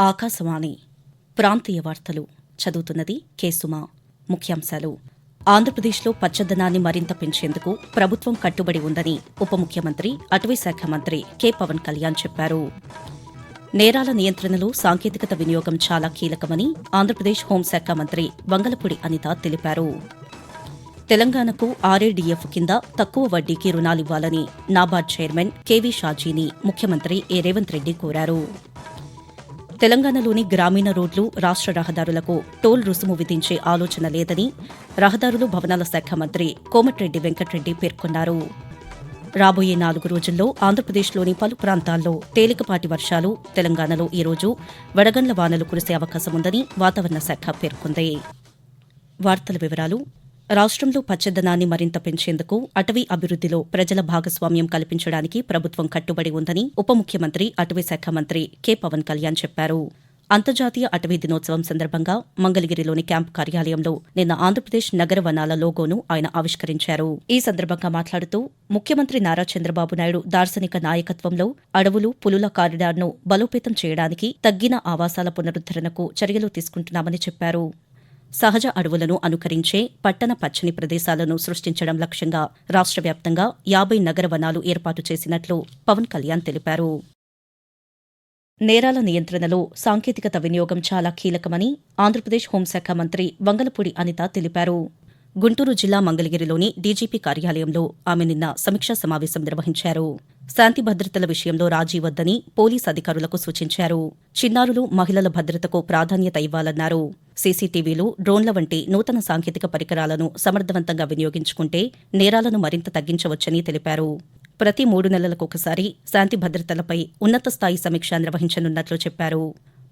ఆకాశవాణి ప్రాంతీయ వార్తలు చదువుతున్నది కేసుమా ముఖ్యాంశాలు. ఆంధ్రప్రదేశ్లో పచ్చదనాన్ని మరింత పెంచేందుకు ప్రభుత్వం కట్టుబడి ఉందని ఉప ముఖ్యమంత్రి అటవీశాఖ మంత్రి కె పవన్ కళ్యాణ్ చెప్పారు. నేరాల నియంత్రణలో సాంకేతికత వినియోగం చాలా కీలకమని ఆంధ్రప్రదేశ్ హోంశాఖ మంత్రి వంగలపూడి అనిత తెలిపారు. తెలంగాణకు ఆర్ఏడీఎఫ్ కింద తక్కువ వడ్డీకి రుణాలివ్వాలని నాబార్డ్ చైర్మన్ కేవీ షాజీని ముఖ్యమంత్రి ఏ రేవంత్ రెడ్డి కోరారు. తెలంగాణలోని గ్రామీణ రోడ్లు రాష్ట్ర రహదారులకు టోల్ రుసుము విధించే ఆలోచన లేదని రహదారులు భవనాల శాఖ మంత్రి కోమటిరెడ్డి వెంకటరెడ్డి పేర్కొన్నారు. రాబోయే నాలుగు రోజుల్లో ఆంధ్రప్రదేశ్లోని పలు ప్రాంతాల్లో తేలికపాటి వర్షాలు తెలంగాణలో ఈ రోజు వడగండ్ల వానలు కురిసే అవకాశముందని వాతావరణ శాఖ పేర్కొంది. వార్తల వివరాలు రాష్ట్రంలో పచ్చదనాన్ని మరింత పెంచేందుకు అటవీ అభివృద్దిలో ప్రజల భాగస్వామ్యం కల్పించడానికి ప్రభుత్వం కట్టుబడి ఉందని ఉప ముఖ్యమంత్రి అటవీ శాఖ మంత్రి కె. పవన్ కళ్యాణ్ చెప్పారు. అంతర్జాతీయ అటవీ దినోత్సవం సందర్భంగా మంగళగిరిలోని క్యాంపు కార్యాలయంలో నిన్న ఆంధ్రప్రదేశ్ నగర వనాల లోగోను ఆయన ఆవిష్కరించారు. ఈ సందర్భంగా మాట్లాడుతూ ముఖ్యమంత్రి నారా చంద్రబాబు నాయుడు దార్శనిక నాయకత్వంలో అడవులు పులుల కారిడార్ను బలోపేతం చేయడానికి తగ్గిన ఆవాసాల పునరుద్దరణకు చర్యలు తీసుకుంటున్నామని చెప్పారు. సహజ అడవులను అనుకరించే పట్టణ పచ్చని ప్రదేశాలను సృష్టించడం లక్ష్యంగా రాష్ట్ర వ్యాప్తంగా యాభై నగర వనాలు ఏర్పాటు చేసినట్లు పవన్ కళ్యాణ్ తెలిపారు. నేరాల నియంత్రణలో సాంకేతికత వినియోగం చాలా కీలకమని ఆంధ్రప్రదేశ్ హోంశాఖ మంత్రి వంగలపూడి అనిత తెలిపారు. గుంటూరు జిల్లా మంగళగిరిలోని డీజీపీ కార్యాలయంలో ఆమె నిన్న సమీక్షా సమావేశం నిర్వహించారు. శాంతి భద్రతల విషయంలో రాజీ వద్దని పోలీస్ అధికారులకు సూచించారు. చిన్నారులు మహిళల భద్రతకు ప్రాధాన్యత ఇవ్వాలన్నారు. సీసీటీవీలు డ్రోన్ల వంటి నూతన సాంకేతిక పరికరాలను సమర్థవంతంగా వినియోగించుకుంటే నేరాలను మరింత తగ్గించవచ్చని తెలిపారు. ప్రతి మూడు నెలలకొకసారి శాంతి భద్రతలపై ఉన్నత స్థాయి సమీక్ష నిర్వహించనున్నట్లు చెప్పారు.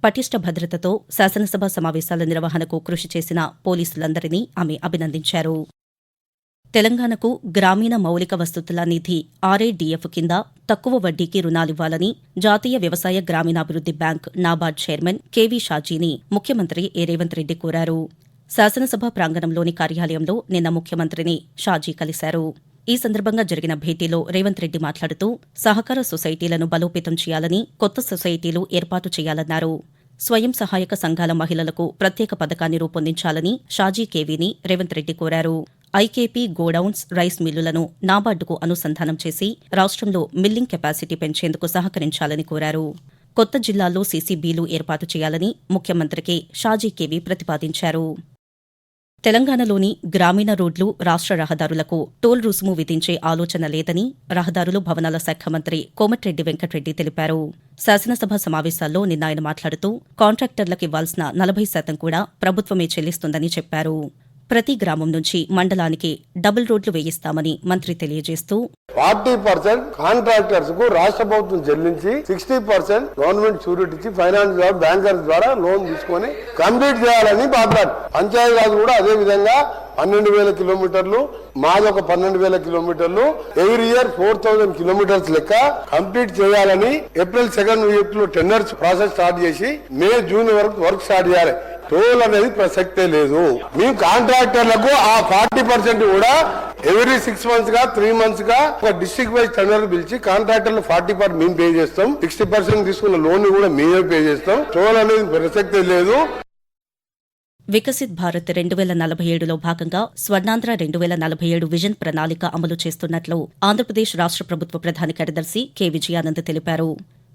పటిష్ట భద్రతతో శాసనసభ సమావేశాల నిర్వహణకు కృషి చేసిన పోలీసులందరినీ ఆమె అభినందించారు. తెలంగాణకు గ్రామీణ మౌలిక వసతుల నిధి ఆర్ఏడీఎఫ్ కింద తక్కువ వడ్డీకి రుణాలివ్వాలని జాతీయ వ్యవసాయ గ్రామీణాభివృద్ది bank NABARD chairman K V షాజీని ముఖ్యమంత్రి ఏ రేవంత్ రెడ్డి కోరారు. శాసనసభ ప్రాంగణంలోని కార్యాలయంలో నిన్న ముఖ్యమంత్రిని షాజీ కలిశారు. ఈ సందర్భంగా జరిగిన భేటీలో రేవంత్ రెడ్డి మాట్లాడుతూ సహకార సొసైటీలను బలోపేతం చేయాలని కొత్త సొసైటీలు ఏర్పాటు చేయాలన్నారు. స్వయం సహాయక సంఘాల మహిళలకు ప్రత్యేక పథకాన్ని రూపొందించాలని షాజీ కేవీని రేవంత్ రెడ్డి కోరారు. ఐకేపీ గోడౌన్స్ రైస్ మిల్లులను నాబార్డుకు అనుసంధానం చేసి రాష్ట్రంలో మిల్లింగ్ కెపాసిటీ పెంచేందుకు సహకరించాలని కోరారు. కొత్త జిల్లాల్లో సీసీబీలు ఏర్పాటు చేయాలని ముఖ్యమంత్రికి షాజీ కేవీ ప్రతిపాదించారు. తెలంగాణలోని గ్రామీణ రోడ్లు రాష్ట్ర రహదారులకు టోల్ రుసుము విధించే ఆలోచన లేదని రహదారులు భవనాల శాఖ మంత్రి కోమటిరెడ్డి వెంకటరెడ్డి తెలిపారు. శాసనసభ సమావేశాల్లో నిన్న ఆయన మాట్లాడుతూ కాంట్రాక్టర్లకు ఇవ్వాల్సిన నలభై శాతం కూడా ప్రభుత్వమే చెల్లిస్తుందని చెప్పారు. ప్రతి గ్రామం నుంచి మండలానికి డబుల్ రోడ్లు వేయిస్తామని మంత్రి తెలియజేస్తూ ఫార్టీ పర్సెంట్ కాంట్రాక్టర్స్కు రాష్ట్ర ప్రభుత్వం చెల్లించి సిక్స్టీ పర్సెంట్ గవర్నమెంట్ షూరిటీ ఇచ్చి ఫైనాన్స్ ద్వారా బ్యాంకర్స్ ద్వారా లోన్ తీసుకొని కంప్లీట్ చేయాలని మాట్లాడు పంచాయతీరాజ్ కూడా అదే విధంగా పన్నెండు వేల కిలోమీటర్లు మాది ఒక పన్నెండు వేల కిలోమీటర్లు. Every year four thousand kilometres లెక్క కంప్లీట్ చేయాలని ఏప్రిల్ సెకండ్ వీక్లో టెండర్స్ ప్రాసెస్ స్టార్ట్ చేసి మే జూన్ వరకు వర్క్ స్టార్ట్ చేయాలి. టోల్ అనేది ప్రసక్తే లేదు. మేము కాంట్రాక్టర్లకు ఆ ఫార్టీ పర్సెంట్ కూడా ఎవ్రీ సిక్స్ మంత్స్గా త్రీ మంత్స్గా ఒక డిస్ట్రిక్ట్ వైజ్ టెండర్ పిలిచి కాంట్రాక్టర్లు ఫార్టీ పర్సెంట్ మేము పే చేస్తాం. సిక్స్టీ పర్సెంట్ తీసుకున్న లోన్ కూడా మేమే పే చేస్తాం. టోల్ అనేది ప్రసక్తే లేదు. వికసిత్ భారత్ రెండు వేల నలభై ఏడులో భాగంగా స్వర్ణాంధ్ర రెండు వేల నలభై ఏడు విజన్ ప్రణాళిక అమలు చేస్తున్నట్లు ఆంధ్రప్రదేశ్ రాష్ట్ర ప్రభుత్వ ప్రధాన కార్యదర్శి కె విజయానంద్ తెలిపారు.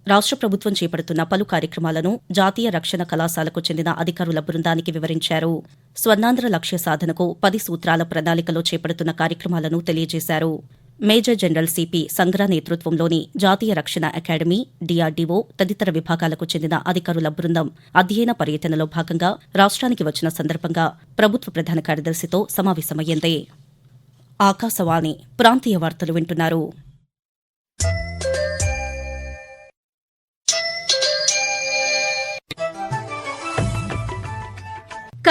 రాష్ట్ర ప్రభుత్వం చేపడుతున్న పలు కార్యక్రమాలను జాతీయ రక్షణ కళాశాలకు చెందిన అధికారుల బృందానికి వివరించారు. స్వర్ణాంధ్ర లక్ష్య సాధనకు పది సూత్రాల ప్రణాళికలో చేపడుతున్న కార్యక్రమాలను తెలియజేశారు. మేజర్ జనరల్ సిపి సంగ్రా నేతృత్వంలోని జాతీయ రక్షణ అకాడమీ డిఆర్డీఓ తదితర విభాగాలకు చెందిన అధికారుల బృందం అధ్యయన పర్యటనలో భాగంగా రాష్ట్రానికి వచ్చిన సందర్భంగా ప్రభుత్వ ప్రధాన కార్యదర్శితో సమావేశమయ్యింది. ఆకాశవాణి ప్రాంతీయ వార్తలు వింటున్నారు.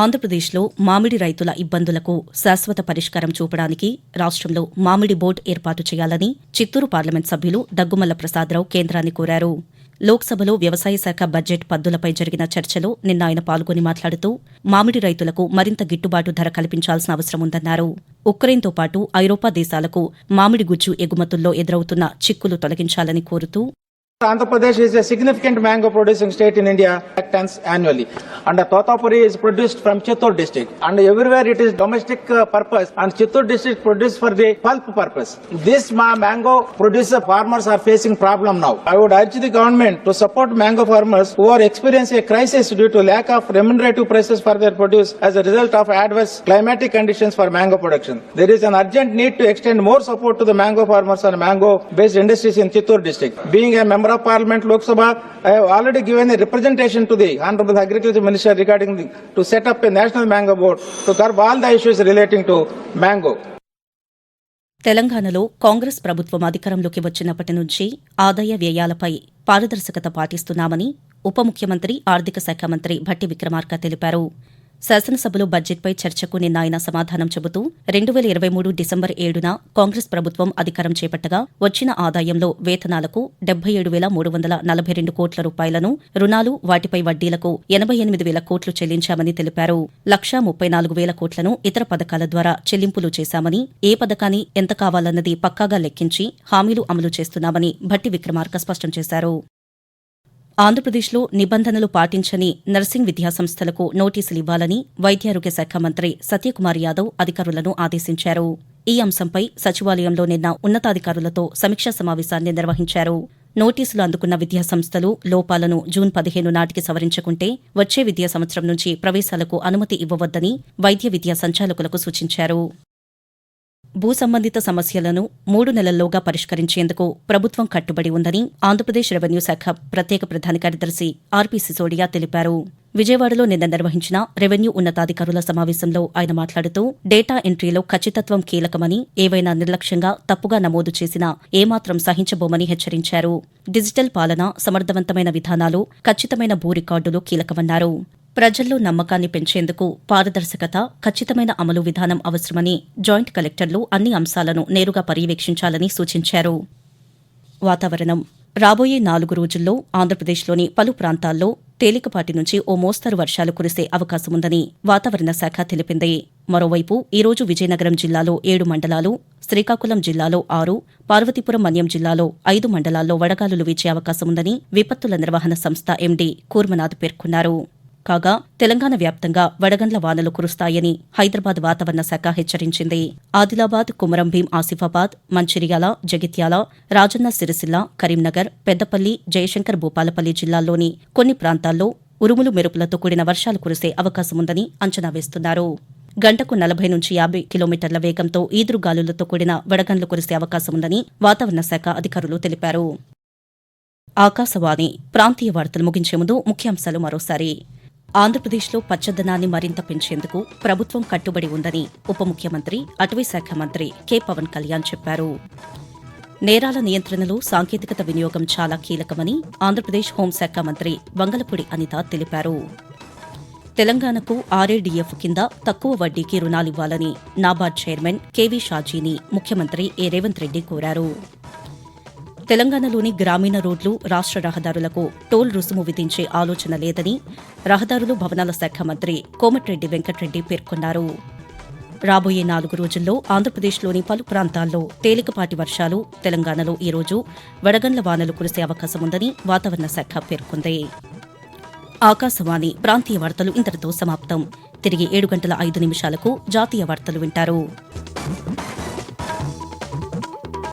ఆంధ్రప్రదేశ్లో మామిడి రైతుల ఇబ్బందులకు శాశ్వత పరిష్కారం చూపడానికి రాష్ట్రంలో మామిడి బోర్డు ఏర్పాటు చేయాలని చిత్తూరు పార్లమెంట్ సభ్యులు దగ్గుమల్ల ప్రసాదరావు కేంద్రాన్ని కోరారు. లోక్సభలో వ్యవసాయ శాఖ బడ్జెట్ పద్దులపై జరిగిన చర్చలో నిన్న ఆయన పాల్గొని మాట్లాడుతూ మామిడి రైతులకు మరింత గిట్టుబాటు ధర కల్పించాల్సిన అవసరం ఉందన్నారు. ఉక్రెయిన్తో పాటు ఐరోపా దేశాలకు మామిడి గుజ్జు ఎగుమతుల్లో ఎదురవుతున్న చిక్కులు తొలగించాలని కోరుతూ Andhra Pradesh is a significant mango producing state in India, tons annually. And the Totapuri is produced from Chittor district. And everywhere it is domestic uh, purpose and Chittor district produced for the pulp purpose. This ma- mango producer farmers are facing problem now. I would urge the government to support mango farmers who are experiencing a crisis due to lack of remunerative prices for their produce as a result of adverse climatic conditions for mango production. There is an urgent need to extend more support to the mango farmers and mango based industries in Chittor district. Being a member of parliament Lok Sabha, I have already given a representation to the Honorable Agriculture Minister regarding the, to set up a national mango board to curb all the issues relating to mango. తెలంగాణలో కాంగ్రెస్ ప్రభుత్వం అధికారంలోకి వచ్చినప్పటి నుంచి ఆదాయ వ్యయాలపై పారదర్శకత పాటిస్తున్నామని ఉప ముఖ్యమంత్రి ఆర్థిక శాఖ మంత్రి భట్టి విక్రమార్క తెలిపారు శాసనసభలో బడ్జెట్పై చర్చకు నిన్న ఆయన సమాధానం చెబుతూ రెండు వేల ఇరవై మూడు డిసెంబర్ ఏడున కాంగ్రెస్ ప్రభుత్వం అధికారం చేపట్టగా వచ్చిన ఆదాయంలో వేతనాలకు డెబ్బై ఏడు వేల మూడు వందల నలభై రెండు కోట్ల రూపాయలను రుణాలు వాటిపై వడ్డీలకు ఎనభై ఎనిమిది వేల కోట్లు చెల్లించామని తెలిపారు. లక్షా ముప్పై నాలుగు వేల కోట్లను ఇతర పథకాల ద్వారా చెల్లింపులు చేశామని ఏ పథకాన్ని ఎంత కావాలన్నది పక్కాగా లెక్కించి హామీలు అమలు చేస్తున్నామని భట్టి విక్రమార్క స్పష్టం చేశారు. ఆంధ్రప్రదేశ్లో నిబంధనలు పాటించని నర్సింగ్ విద్యాసంస్థలకు నోటీసులు ఇవ్వాలని వైద్యారోగ్య శాఖ మంత్రి సత్యకుమార్ యాదవ్ అధికారులను ఆదేశించారు. ఈ అంశంపై సచివాలయంలో నిన్న ఉన్నతాధికారులతో సమీక్షా సమావేశాన్ని నిర్వహించారు. నోటీసులు అందుకున్న విద్యాసంస్థలు లోపాలను జూన్ పదిహేను నాటికి సవరించకుంటే వచ్చే విద్యా సంవత్సరం నుంచి ప్రవేశాలకు అనుమతి ఇవ్వవద్దని వైద్య విద్యా సంచాలకులకు సూచించారు. భూ సంబంధిత సమస్యలను మూడు నెలల్లోగా పరిష్కరించేందుకు ప్రభుత్వం కట్టుబడి ఉందని ఆంధ్రప్రదేశ్ రెవెన్యూ శాఖ ప్రత్యేక ప్రధాన కార్యదర్శి ఆర్పీ సిసోడియా తెలిపారు. విజయవాడలో నిన్న నిర్వహించిన రెవెన్యూ ఉన్నతాధికారుల సమావేశంలో ఆయన మాట్లాడుతూ డేటా ఎంట్రీలో ఖచ్చితత్వం కీలకమని ఏవైనా నిర్లక్ష్యంగా తప్పుగా నమోదు చేసినా ఏమాత్రం సహించబోమని హెచ్చరించారు. డిజిటల్ పాలన సమర్థవంతమైన విధానాలు ఖచ్చితమైన భూ రికార్డులు కీలకమన్నారు. ప్రజల్లో నమ్మకాన్ని పెంచేందుకు పారదర్శకత ఖచ్చితమైన అమలు విధానం అవసరమని జాయింట్ కలెక్టర్లు అన్ని అంశాలను నేరుగా పర్యవేక్షించాలని సూచించారు. వాతావరణం. రాబోయే నాలుగు రోజుల్లో ఆంధ్రప్రదేశ్లోని పలు ప్రాంతాల్లో తేలికపాటి నుంచి ఓ మోస్తరు వర్షాలు కురిసే అవకాశముందని వాతావరణ శాఖ తెలిపింది. మరోవైపు ఈరోజు విజయనగరం జిల్లాలో ఏడు మండలాలు శ్రీకాకుళం జిల్లాలో ఆరు పార్వతీపురం మన్యం జిల్లాలో ఐదు మండలాల్లో వడగాలులు వీచే అవకాశముందని విపత్తుల నిర్వహణ సంస్థ ఎండీ కూర్మనాథ్ పేర్కొన్నారు. కాగా తెలంగాణ వ్యాప్తంగా వడగండ్ల వానలు కురుస్తాయని హైదరాబాద్ వాతావరణ శాఖ హెచ్చరించింది. ఆదిలాబాద్ కుమరంభీం ఆసిఫాబాద్ మంచిర్యాల జగిత్యాల రాజన్న సిరిసిల్ల కరీంనగర్ పెద్దపల్లి జయశంకర్ భూపాలపల్లి జిల్లాల్లోని కొన్ని ప్రాంతాల్లో ఉరుములు మెరుపులతో కూడిన వర్షాలు కురిసే అవకాశముందని అంచనా వేస్తున్నారు. గంటకు నలభై నుంచి యాభై కిలోమీటర్ల వేగంతో ఈదురుగాలులతో కూడిన వడగండ్లు కురిసే అవకాశముందని వాతావరణ శాఖ అధికారులు తెలిపారు. ఆకాశవాణి ప్రాంతీయ వార్తలు ముగించే ముందు ముఖ్యాంశాలు మరోసారి. ఆంధ్రప్రదేశ్లో పచ్చదనాన్ని మరింత పెంచేందుకు ప్రభుత్వం కట్టుబడి ఉందని ఉప ముఖ్యమంత్రి అటవీ శాఖ మంత్రి కె పవన్ కళ్యాణ్ చెప్పారు. నేరాల నియంత్రణలో సాంకేతికత వినియోగం చాలా కీలకమని ఆంధ్రప్రదేశ్ హోంశాఖ మంత్రి వంగలపూడి అనిత తెలిపారు. తెలంగాణకు ఆర్ఏడీఎఫ్ కింద తక్కువ వడ్డీకి రుణాలివ్వాలని నాబార్డ్ చైర్మన్ కెవి షాజీని ముఖ్యమంత్రి ఏ రేవంత్ రెడ్డి కోరారు. తెలంగాణలోని గ్రామీణ రోడ్లు రాష్ట్ర రహదారులకు టోల్ రుసుము విధించే ఆలోచన లేదని రహదారులు భవనాల శాఖ మంత్రి కోమటిరెడ్డి వెంకటరెడ్డి పేర్కొన్నారు. రాబోయే నాలుగు రోజుల్లో ఆంధ్రప్రదేశ్లోని పలు ప్రాంతాల్లో తేలికపాటి వర్షాలు తెలంగాణలో ఈ రోజు వడగండ్ల వానలు కురిసే అవకాశముందని వాతావరణ శాఖ పేర్కొంది. ఆకాశవాణి ప్రాంతీయ వార్తలు ఇంతటితో సమాప్తం. తిరిగి ఏడు గంటల ఐదు నిమిషాలకు జాతీయ వార్తలు వింటారు.